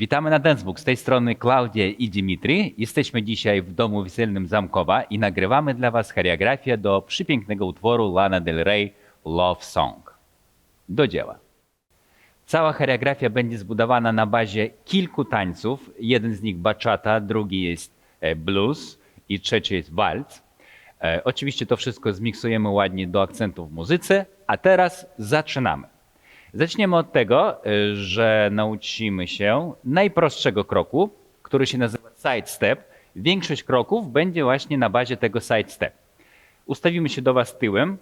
Witamy na Dancebook. Z tej strony Klaudia i Dimitri. Jesteśmy dzisiaj w domu weselnym Zamkowa i nagrywamy dla Was choreografię do przepięknego utworu Lana Del Rey Love Song. Do dzieła. Cała choreografia będzie zbudowana na bazie kilku tańców. Jeden z nich bachata, drugi jest e, blues i trzeci jest waltz. E, Oczywiście to wszystko zmiksujemy ładnie do akcentów w muzyce, a teraz zaczynamy. Zaczniemy od tego, y, że nauczymy się najprostszego kroku, który się nazywa side step. Większość kroków będzie właśnie na bazie tego side step. Ustawimy się do Was tyłem,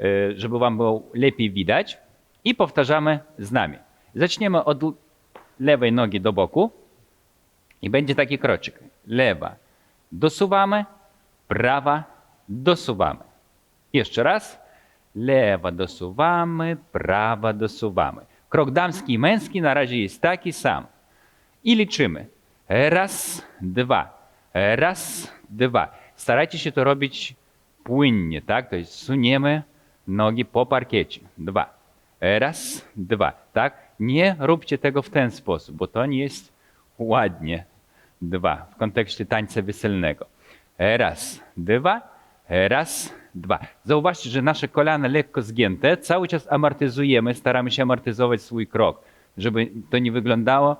y, żeby Wam było lepiej widać i powtarzamy z nami. Zaczniemy od lewej nogi do boku i będzie taki kroczyk. Lewa, dosuwamy, prawa, dosuwamy. Jeszcze raz. Lewa dosuwamy, prawa dosuwamy. Krok damski i męski na razie jest taki sam. I liczymy. Raz, dwa. Raz, dwa. Starajcie się to robić płynnie, tak? To jest suniemy nogi po parkiecie. Dwa. Raz, dwa. Tak? Nie róbcie tego w ten sposób, bo to nie jest ładnie. Dwa. W kontekście tańca weselnego. Raz, dwa. Raz, dwa. Zauważcie, że nasze kolana lekko zgięte. Cały czas amortyzujemy, staramy się amortyzować swój krok, żeby to nie wyglądało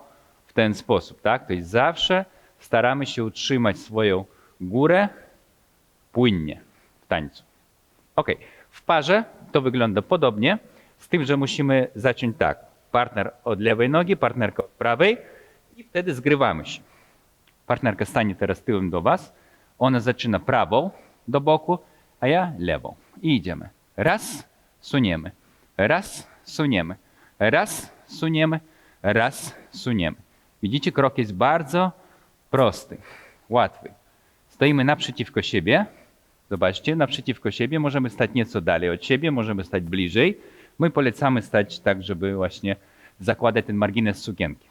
w ten sposób. Tak? To jest zawsze staramy się utrzymać swoją górę płynnie w tańcu. Ok, w parze to wygląda podobnie, z tym, że musimy zacząć tak. Partner od lewej nogi, partnerka od prawej i wtedy zgrywamy się. Partnerka stanie teraz tyłem do Was. Ona zaczyna prawą do boku, a ja lewą. I idziemy. Raz, suniemy. Raz, suniemy. Raz, suniemy. Raz, suniemy. Widzicie, krok jest bardzo prosty, łatwy. Stoimy naprzeciwko siebie. Zobaczcie, naprzeciwko siebie. Możemy stać nieco dalej od siebie, możemy stać bliżej. My polecamy stać tak, żeby właśnie zakładać ten margines sukienki.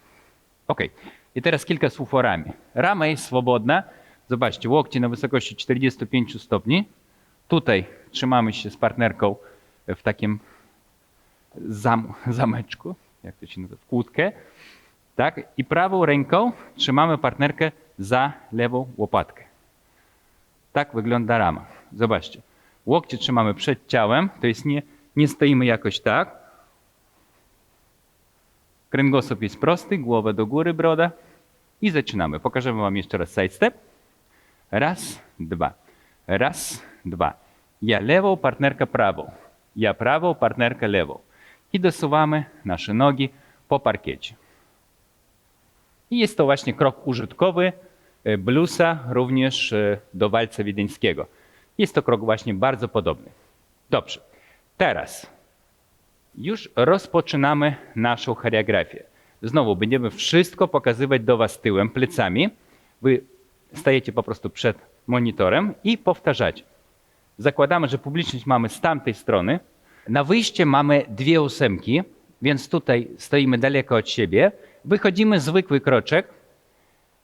Ok. I teraz kilka słów o ramie. Rama jest swobodna. Zobaczcie, łokcie na wysokości 45 stopni. Tutaj trzymamy się z partnerką w takim zam, zameczku, jak to się nazywa, w kłódkę. Tak? I prawą ręką trzymamy partnerkę za lewą łopatkę. Tak wygląda rama. Zobaczcie. Łokcie trzymamy przed ciałem, to jest nie, nie stoimy jakoś tak, Kręgosłup jest prosty, głowa do góry, broda. I zaczynamy. Pokażemy Wam jeszcze raz side step. Raz, dwa. Raz, dwa. Ja lewą, partnerka prawą. Ja prawą, partnerka lewą. I dosuwamy nasze nogi po parkiecie. I jest to właśnie krok użytkowy e, bluesa, również e, do walca wiedeńskiego. Jest to krok właśnie bardzo podobny. Dobrze. Teraz już rozpoczynamy naszą choreografię. Znowu będziemy wszystko pokazywać do Was tyłem, plecami. Wy stajecie po prostu przed monitorem i powtarzacie. Zakładamy, że publiczność mamy z tamtej strony. Na wyjście mamy dwie ósemki, więc tutaj stoimy daleko od siebie. Wychodzimy zwykły kroczek.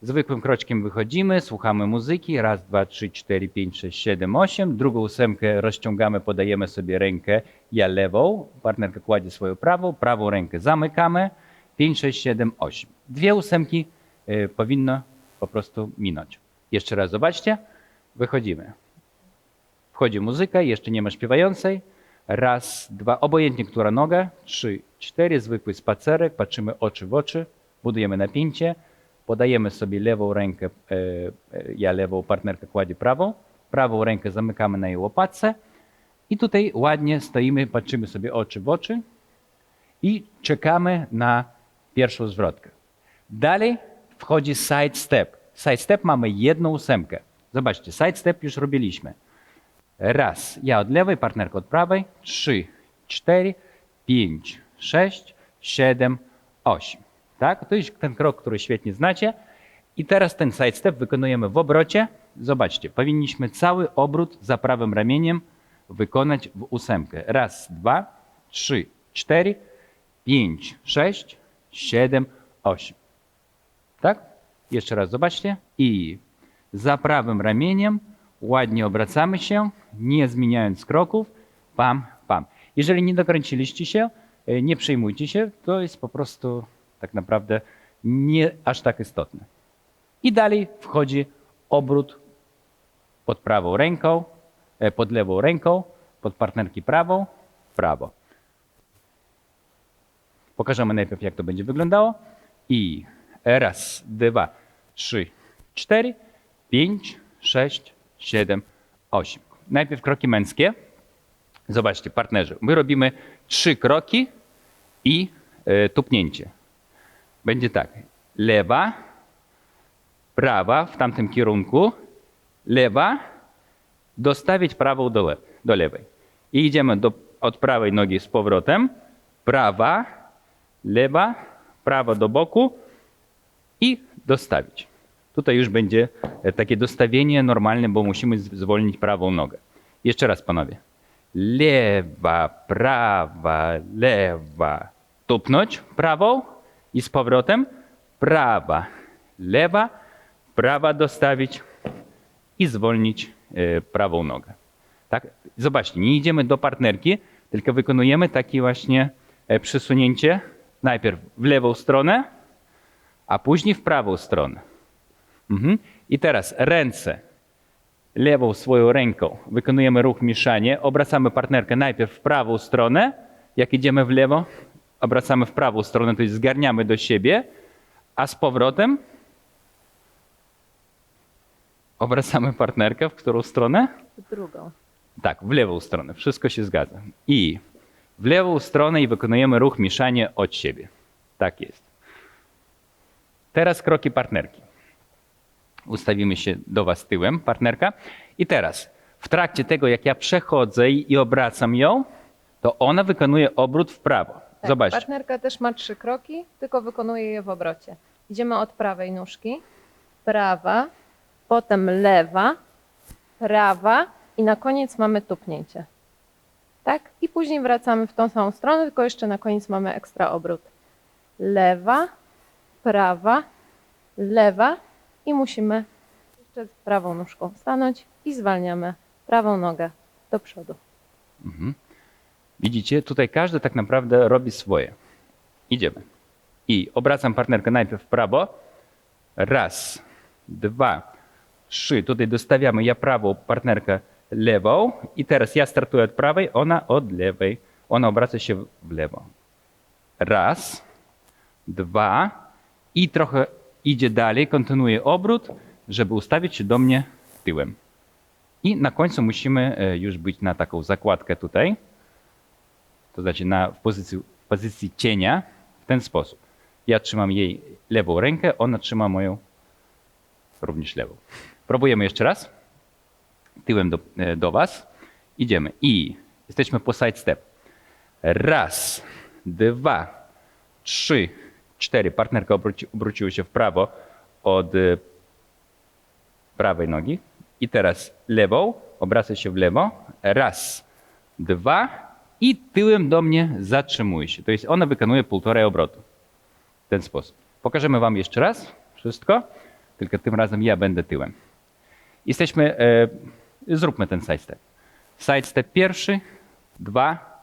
Zwykłym kroczkiem wychodzimy, słuchamy muzyki. Raz, dwa, trzy, cztery, pięć, sześć, siedem, osiem. Drugą ósemkę rozciągamy, podajemy sobie rękę, ja lewą, partnerka kładzie swoją prawą, prawą rękę zamykamy. Pięć, sześć, siedem, osiem. Dwie ósemki y, powinno po prostu minąć. Jeszcze raz zobaczcie. Wychodzimy. Wchodzi muzyka, jeszcze nie ma śpiewającej. Raz, dwa, obojętnie która noga. Trzy, cztery, zwykły spacerek. Patrzymy oczy w oczy, budujemy napięcie. Podajemy sobie lewą rękę, e, e, ja lewą, partnerka kładzie prawą. Prawą rękę zamykamy na jej łopatce. I tutaj ładnie stoimy, patrzymy sobie oczy w oczy i czekamy na pierwszą zwrotkę. Dalej wchodzi side step. Side step mamy jedną ósemkę. Zobaczcie, side step już robiliśmy. Raz, ja od lewej, partnerka od prawej. Trzy, cztery, pięć, sześć, siedem, osiem. Tak? To jest ten krok, który świetnie znacie. I teraz ten side step wykonujemy w obrocie. Zobaczcie, powinniśmy cały obrót za prawym ramieniem wykonać w ósemkę. Raz, dwa, trzy, cztery, pięć, sześć, siedem, osiem. Tak? Jeszcze raz zobaczcie. I za prawym ramieniem ładnie obracamy się, nie zmieniając kroków. Pam, pam. Jeżeli nie dokręciliście się, e, nie przejmujcie się, to jest po prostu tak naprawdę nie aż tak istotne. I dalej wchodzi obrót pod prawą ręką, e, pod lewą ręką, pod partnerki prawą, prawo. Pokażemy najpierw, jak to będzie wyglądało. I raz, dwa, trzy, cztery, pięć, sześć, siedem, osiem. Najpierw kroki męskie. Zobaczcie, partnerzy, my robimy trzy kroki i e, tupnięcie. Będzie tak. Lewa, prawa w tamtym kierunku, lewa, dostawić prawą do, le do lewej. I idziemy do, od prawej nogi z powrotem, prawa, lewa, prawa do boku i dostawić. Tutaj już będzie e, takie dostawienie normalne, bo musimy zwolnić prawą nogę. Jeszcze raz, panowie. Lewa, prawa, lewa. Tupnąć prawą i z powrotem. Prawa, lewa, prawa dostawić i zwolnić e, prawą nogę. Tak? Zobaczcie, nie idziemy do partnerki, tylko wykonujemy takie właśnie e, przesunięcie najpierw w lewą stronę, a później w prawą stronę. Mhm. I teraz ręce. Lewą swoją ręką wykonujemy ruch mieszanie. Obracamy partnerkę najpierw w prawą stronę. Jak idziemy w lewo, obracamy w prawą stronę, to jest zgarniamy do siebie, a z powrotem obracamy partnerkę w którą stronę? W drugą. Tak, w lewą stronę. Wszystko się zgadza. I w lewą stronę i wykonujemy ruch mieszanie od siebie. Tak jest. Teraz kroki partnerki. Ustawimy się do Was tyłem, partnerka. I teraz, w trakcie tego, jak ja przechodzę i obracam ją, to ona wykonuje obrót w prawo. Tak, Zobaczcie. Partnerka też ma trzy kroki, tylko wykonuje je w obrocie. Idziemy od prawej nóżki, prawa, potem lewa, prawa i na koniec mamy tupnięcie. Tak? I później wracamy w tą samą stronę, tylko jeszcze na koniec mamy ekstra obrót. Lewa, prawa, lewa i musimy jeszcze prawą nóżką stanąć i zwalniamy prawą nogę do przodu. Widzicie, tutaj każdy tak naprawdę robi swoje. Idziemy. I obracam partnerkę najpierw w prawo. Raz, dwa, trzy. Tutaj dostawiamy ja prawą, partnerkę lewą. I teraz ja startuję od prawej, ona od lewej. Ona obraca się w lewo. Raz, dwa. I trochę idzie dalej, kontynuuje obrót, żeby ustawić się do mnie tyłem. I na końcu musimy e, już być na taką zakładkę tutaj to znaczy na, w, pozycji, w pozycji cienia w ten sposób. Ja trzymam jej lewą rękę, ona trzyma moją również lewą. Próbujemy jeszcze raz. Tyłem do, e, do Was. Idziemy i jesteśmy po side step. Raz, dwa, trzy, cztery. Partnerka obróci, obróciła się w prawo od e, prawej nogi. I teraz lewą, obraca się w lewo. Raz, dwa i tyłem do mnie zatrzymuje się. To jest ona wykonuje półtorej obrotu. W ten sposób. Pokażemy wam jeszcze raz wszystko, tylko tym razem ja będę tyłem. Jesteśmy, e, zróbmy ten side step. Side step pierwszy, dwa,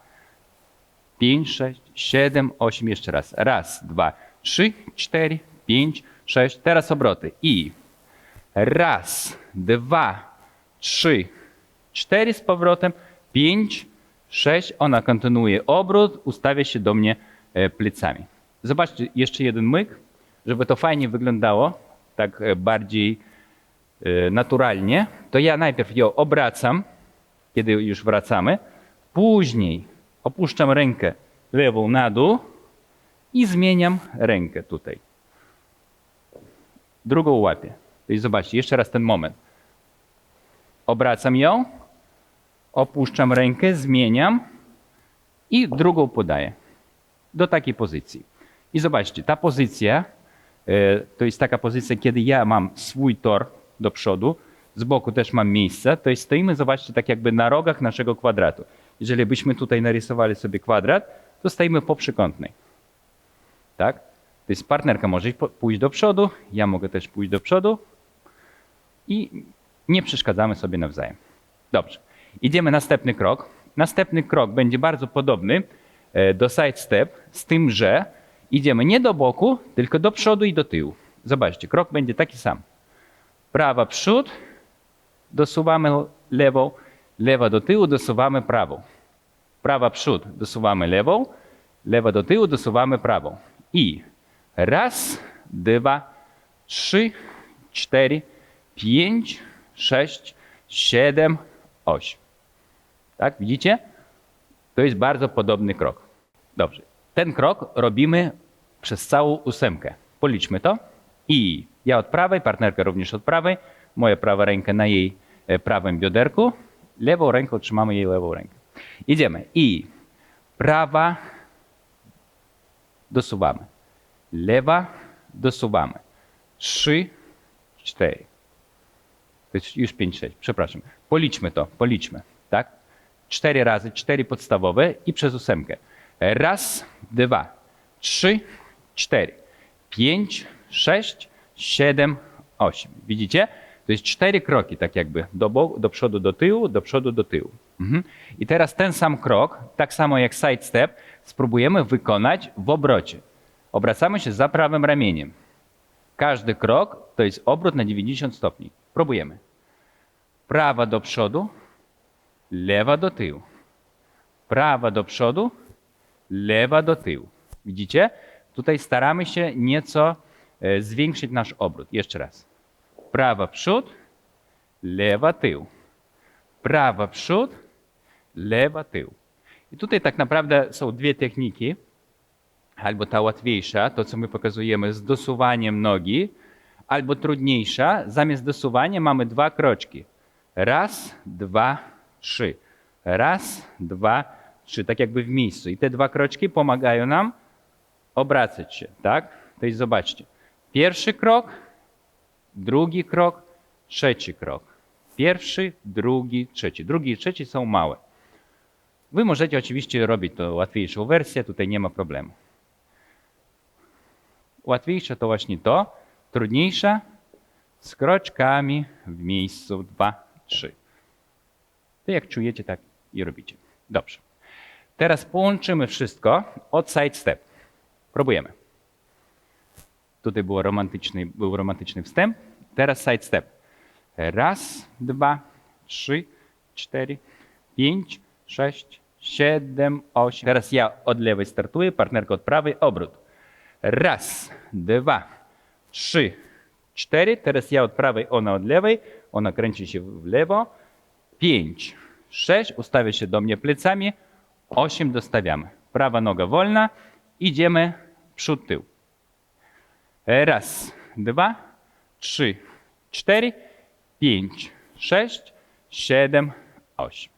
pięć, sześć, siedem, osiem, jeszcze raz. Raz, dwa, trzy, cztery, pięć, sześć. Teraz obroty. I raz, dwa, trzy, cztery z powrotem, pięć, sześć. Ona kontynuuje obrót, ustawia się do mnie e, plecami. Zobaczcie, jeszcze jeden myk, żeby to fajnie wyglądało, tak e, bardziej e, naturalnie. To ja najpierw ją obracam, kiedy już wracamy, później opuszczam rękę lewą na dół i zmieniam rękę tutaj. Drugą łapię. Czyli zobaczcie, jeszcze raz ten moment. Obracam ją, opuszczam rękę, zmieniam i drugą podaję do takiej pozycji. I zobaczcie, ta pozycja e, to jest taka pozycja, kiedy ja mam swój tor do przodu, z boku też mam miejsce, to jest stoimy, zobaczcie, tak jakby na rogach naszego kwadratu. Jeżeli byśmy tutaj narysowali sobie kwadrat, to stoimy po przykątnej. Tak? To jest partnerka może pójść do przodu, ja mogę też pójść do przodu i nie przeszkadzamy sobie nawzajem. Dobrze. Idziemy następny krok. Następny krok będzie bardzo podobny e, do side step, z tym, że Idziemy nie do boku, tylko do przodu i do tyłu. Zobaczcie, krok będzie taki sam. Prawa przód, dosuwamy lewą, lewa do tyłu, dosuwamy prawą. Prawa przód, dosuwamy lewą, lewa do tyłu, dosuwamy prawą. I raz, dwa, trzy, cztery, pięć, sześć, siedem, osiem. Tak, widzicie? To jest bardzo podobny krok. Dobrze. Ten krok robimy przez całą ósemkę. Policzmy to. I ja od prawej, partnerka również od prawej, moja prawa ręka na jej e, prawym bioderku, lewą ręką trzymamy jej lewą rękę. Idziemy. I prawa dosuwamy. Lewa dosuwamy. Trzy, cztery. To jest już pięć, sześć. Przepraszam. Policzmy to, policzmy. Tak? Cztery razy, cztery podstawowe i przez ósemkę. Raz, dwa, trzy, cztery, pięć, sześć, siedem, osiem. Widzicie? To jest cztery kroki, tak jakby do, bo- do przodu, do tyłu, do przodu, do tyłu. Mhm. I teraz ten sam krok, tak samo jak side step, spróbujemy wykonać w obrocie. Obracamy się za prawym ramieniem. Każdy krok to jest obrót na 90 stopni. Próbujemy. Prawa do przodu, lewa do tyłu. Prawa do przodu, lewa do tyłu. Widzicie? Tutaj staramy się nieco e, zwiększyć nasz obrót. Jeszcze raz. Prawa przód, lewa tył. Prawa przód, lewa tył. I tutaj tak naprawdę są dwie techniki. Albo ta łatwiejsza, to co my pokazujemy z dosuwaniem nogi, albo trudniejsza, zamiast dosuwania mamy dwa kroczki. Raz, dwa, trzy. Raz, dwa, trzy. Tak jakby w miejscu. I te dwa kroczki pomagają nam obracać się, tak? To jest zobaczcie. Pierwszy krok, drugi krok, trzeci krok. Pierwszy, drugi, trzeci. Drugi i trzeci są małe. Wy możecie oczywiście robić to łatwiejszą wersję, tutaj nie ma problemu. Łatwiejsze to właśnie to, trudniejsza z kroczkami w miejscu 2, 3. To jak czujecie, tak i robicie. Dobrze. Teraz połączymy wszystko od side step. Próbujemy. Tutaj było romantyczny, był romantyczny wstęp. Teraz side step. Raz, dwa, trzy, cztery, pięć, sześć, siedem, osiem. Teraz ja od lewej startuję, partnerka od prawej, obrót. Raz, dwa, trzy, cztery. Teraz ja od prawej, ona od lewej. Ona kręci się w lewo. Pięć, sześć. Ustawia się do mnie plecami. Osiem dostawiamy. Prawa noga wolna. Idziemy przód, tył. Raz, dwa, trzy, cztery, pięć, sześć, siedem, osiem.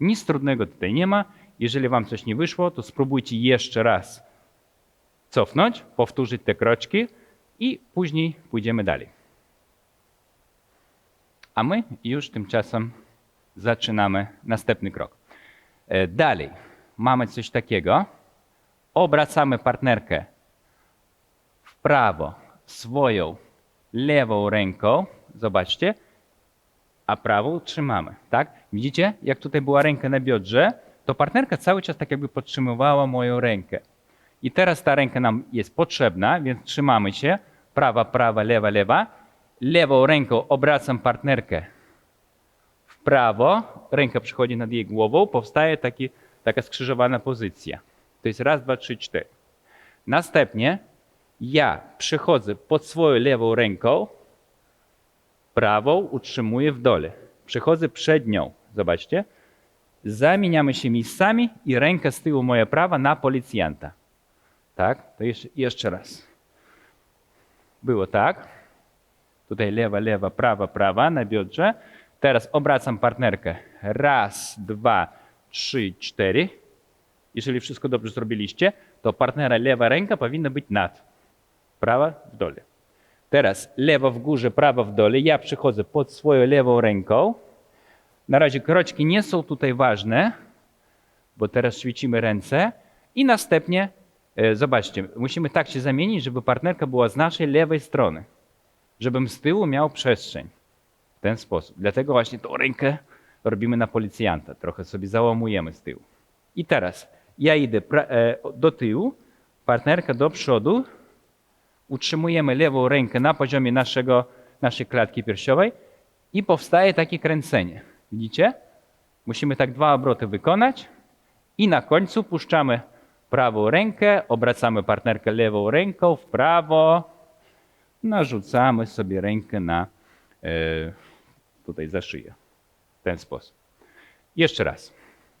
Nic trudnego tutaj nie ma. Jeżeli Wam coś nie wyszło, to spróbujcie jeszcze raz cofnąć, powtórzyć te kroczki i później pójdziemy dalej. A my już tymczasem zaczynamy następny krok. E, Dalej mamy coś takiego. Obracamy partnerkę prawo swoją lewą ręką. Zobaczcie. A prawą trzymamy, tak? Widzicie, jak tutaj była ręka na biodrze, to partnerka cały czas tak jakby podtrzymywała moją rękę. I teraz ta ręka nam jest potrzebna, więc trzymamy się. Prawa, prawa, lewa, lewa. Lewą ręką obracam partnerkę w prawo. Ręka przychodzi nad jej głową. Powstaje taki, taka skrzyżowana pozycja. To jest raz, dwa, trzy, cztery. Następnie ja przychodzę pod swoją lewą ręką, prawą utrzymuję w dole. Przechodzę przed nią. Zobaczcie. Zamieniamy się miejscami i ręka z tyłu moja prawa na policjanta. Tak? To jeszcze, jeszcze raz. Było tak. Tutaj lewa, lewa, prawa, prawa na biodrze. Teraz obracam partnerkę. Raz, dwa, trzy, cztery. Jeżeli wszystko dobrze zrobiliście, to partnera lewa ręka powinna być nad. Prawa w dole. Teraz lewa w górze, prawa w dole. Ja przychodzę pod swoją lewą ręką. Na razie kroczki nie są tutaj ważne, bo teraz ćwiczymy ręce. I następnie, e, zobaczcie, musimy tak się zamienić, żeby partnerka była z naszej lewej strony. Żebym z tyłu miał przestrzeń. W ten sposób. Dlatego właśnie tą rękę robimy na policjanta. Trochę sobie załamujemy z tyłu. I teraz ja idę pra- e, do tyłu, partnerkę do przodu, utrzymujemy lewą rękę na poziomie naszego, naszej klatki piersiowej i powstaje takie kręcenie. Widzicie? Musimy tak dwa obroty wykonać i na końcu puszczamy prawą rękę, obracamy partnerkę lewą ręką w prawo, narzucamy sobie rękę na e, tutaj za szyję. W ten sposób. Jeszcze raz.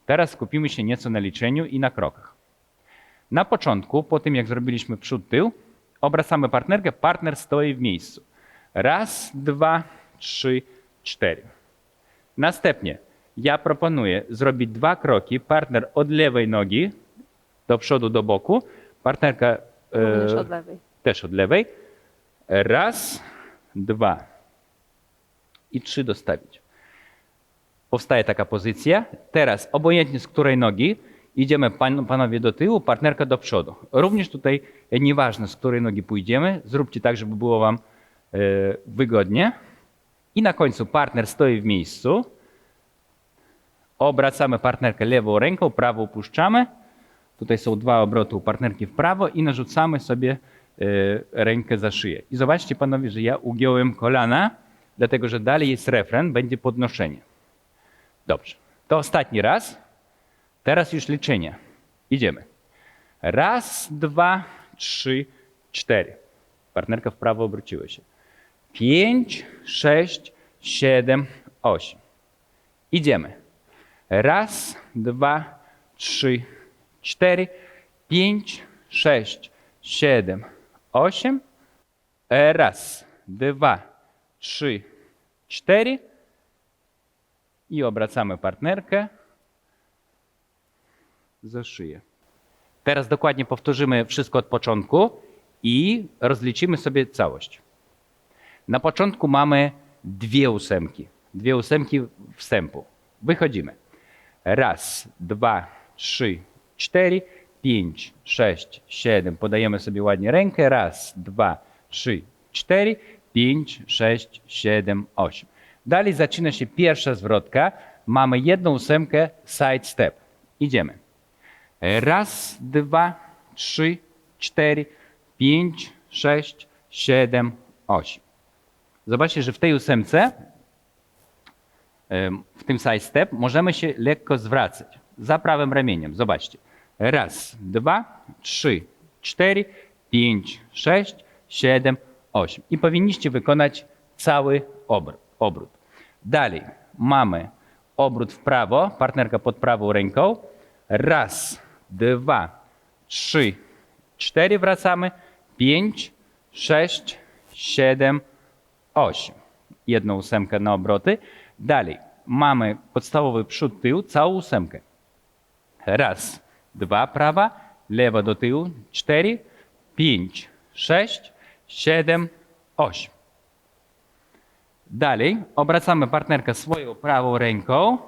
Teraz skupimy się nieco na liczeniu i na krokach. Na początku, po tym jak zrobiliśmy przód, tył, obracamy partnerkę, partner stoi w miejscu. Raz, dwa, trzy, cztery. Następnie ja proponuję zrobić dwa kroki. Partner od lewej nogi do przodu, do boku. Partnerka e, Również od lewej. też od lewej. Raz, dwa i trzy dostawić. Powstaje taka pozycja. Teraz obojętnie z której nogi idziemy pan, panowie do tyłu, partnerka do przodu. Również tutaj nieważne z której nogi pójdziemy, zróbcie tak, żeby było wam e, wygodnie. I na końcu partner stoi w miejscu. Obracamy partnerkę lewą ręką, prawą puszczamy. Tutaj są dwa obroty u partnerki w prawo i narzucamy sobie e, rękę za szyję. I zobaczcie panowie, że ja ugiąłem kolana, dlatego że dalej jest refren, będzie podnoszenie. Dobrze. To ostatni raz. Teraz już liczenie. Idziemy. Raz, dwa, trzy, cztery. Partnerka w prawo obróciła się. Pięć, sześć, siedem, osiem. Idziemy. Raz, dwa, trzy, cztery, pięć, sześć, siedem, osiem. E, Raz, dwa, trzy, cztery. I obracamy partnerkę za szyję. Teraz dokładnie powtórzymy wszystko od początku i rozliczymy sobie całość. Na początku mamy dwie ósemki. Dwie ósemki wstępu. Wychodzimy. Raz, dwa, trzy, cztery, pięć, sześć, siedem. Podajemy sobie ładnie rękę. Raz, dwa, trzy, cztery, pięć, sześć, siedem, osiem. Dalej zaczyna się pierwsza zwrotka. Mamy jedną ósemkę side step. Idziemy. Raz, dwa, trzy, cztery, pięć, sześć, siedem, osiem. Zobaczcie, że w tej ósemce, em, w tym side step, możemy się lekko zwracać za prawym ramieniem. Zobaczcie. Raz, dwa, trzy, cztery, pięć, sześć, siedem, osiem. I powinniście wykonać cały obr- obrót. Dalej mamy obrót w prawo, partnerka pod prawą ręką. Raz, dwa, trzy, cztery wracamy, pięć, sześć, siedem, osiem. Jedną ósemkę na obroty. Dalej mamy podstawowy przód, tył, całą ósemkę. Raz, dwa prawa, lewa do tyłu, cztery, pięć, sześć, siedem, osiem. Dalej obracamy partnerkę swoją prawą ręką,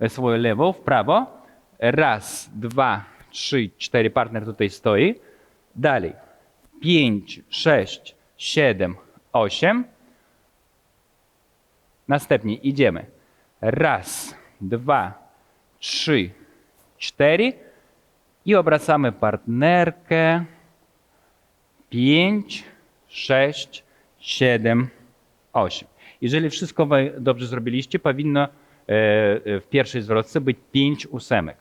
e, swoją lewą w prawo. Raz, dwa, trzy, cztery. Partner tutaj stoi. Dalej. Pięć, sześć, siedem, osiem. Następnie idziemy. Raz, dwa, trzy, cztery. I obracamy partnerkę. Pięć, sześć, siedem, 8. Jeżeli wszystko dobrze zrobiliście, powinno e, e, w pierwszej zwrotce być 5 ósemek.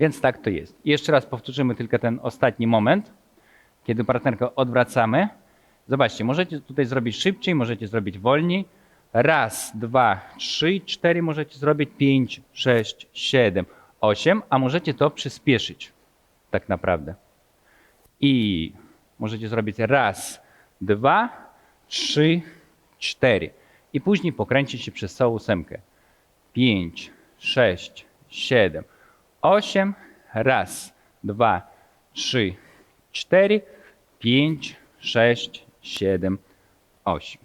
Więc tak to jest. I jeszcze raz powtórzymy tylko ten ostatni moment, kiedy partnerkę odwracamy. Zobaczcie, możecie tutaj zrobić szybciej, możecie zrobić wolniej. Raz, dwa, trzy, cztery, możecie zrobić pięć, sześć, siedem, osiem, a możecie to przyspieszyć tak naprawdę. I możecie zrobić raz, dwa, trzy, cztery. I później pokręcić się przez całą ósemkę. Pięć, sześć, siedem, osiem. Raz, dwa, trzy, cztery, pięć, sześć, siedem, osiem.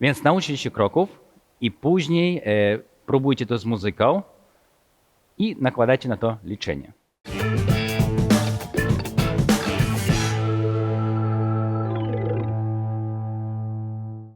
Więc nauczcie się kroków i później e, próbujcie to z muzyką i nakładajcie na to liczenie.